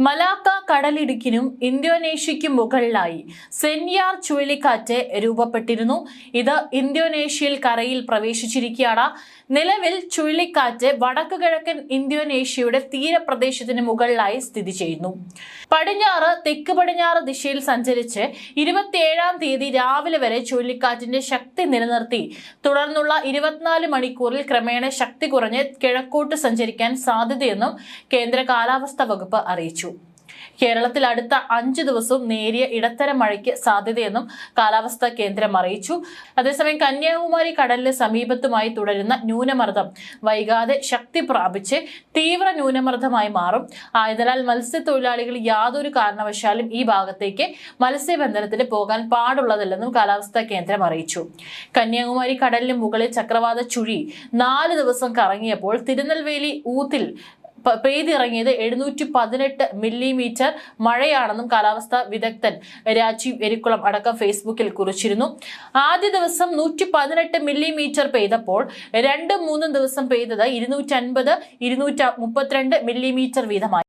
മലാക്ക കടലിടുക്കിനും ഇന്തോനേഷ്യയ്ക്കും മുകളിലായി സെൻയാർ ചുഴലിക്കാറ്റ് രൂപപ്പെട്ടിരുന്നു. ഇത് ഇന്തോനേഷ്യയിൽ കരയിൽ പ്രവേശിച്ചിരിക്കുകയാണ്. നിലവിൽ ചുഴലിക്കാറ്റ് വടക്കു കിഴക്കൻ ഇന്തോനേഷ്യയുടെ തീരപ്രദേശത്തിന് മുകളിലായി സ്ഥിതി ചെയ്യുന്നു. പടിഞ്ഞാറ് തെക്ക് പടിഞ്ഞാറ് ദിശയിൽ സഞ്ചരിച്ച് ഇരുപത്തിയേഴാം തീയതി രാവിലെ വരെ ചുഴലിക്കാറ്റിന്റെ ശക്തി നിലനിർത്തി. തുടർന്നുള്ള ഇരുപത്തിനാല് മണിക്കൂറിൽ ക്രമേണ ശക്തി കുറഞ്ഞ് കിഴക്കോട്ട് സഞ്ചരിക്കാൻ സാധ്യതയെന്നും കേന്ദ്ര കാലാവസ്ഥാ വകുപ്പ് അറിയിച്ചു. കേരളത്തിൽ അടുത്ത അഞ്ചു ദിവസവും നേരിയ ഇടത്തരം മഴയ്ക്ക് സാധ്യതയെന്നും കാലാവസ്ഥാ കേന്ദ്രം അറിയിച്ചു. അതേസമയം കന്യാകുമാരി കടലിന് സമീപത്തുമായി തുടരുന്ന ന്യൂനമർദ്ദം വൈകാതെ ശക്തി പ്രാപിച്ച് തീവ്ര ന്യൂനമർദ്ദമായി മാറും. ആയതിനാൽ മത്സ്യത്തൊഴിലാളികൾ യാതൊരു കാരണവശാലും ഈ ഭാഗത്തേക്ക് മത്സ്യബന്ധനത്തിന് പോകാൻ പാടുള്ളതല്ലെന്നും കാലാവസ്ഥാ കേന്ദ്രം അറിയിച്ചു. കന്യാകുമാരി കടലിന് മുകളിൽ ചക്രവാത ചുഴി നാല് ദിവസം കറങ്ങിയപ്പോൾ തിരുനെൽവേലി ഊത്തിൽ പെയ്തിറങ്ങിയത് എഴുന്നൂറ്റി പതിനെട്ട് മില്ലിമീറ്റർ മഴയാണെന്നും കാലാവസ്ഥാ വിദഗ്ധൻ രാജീവ് എരിക്കുളം അടക്കം ഫേസ്ബുക്കിൽ കുറിച്ചിരുന്നു. ആദ്യ ദിവസം നൂറ്റി പതിനെട്ട് മില്ലിമീറ്റർ പെയ്തപ്പോൾ രണ്ടും മൂന്നും ദിവസം പെയ്തത് ഇരുന്നൂറ്റി അൻപത് ഇരുന്നൂറ്റി മുപ്പത്തിരണ്ട് മില്ലിമീറ്റർ വീതമായി.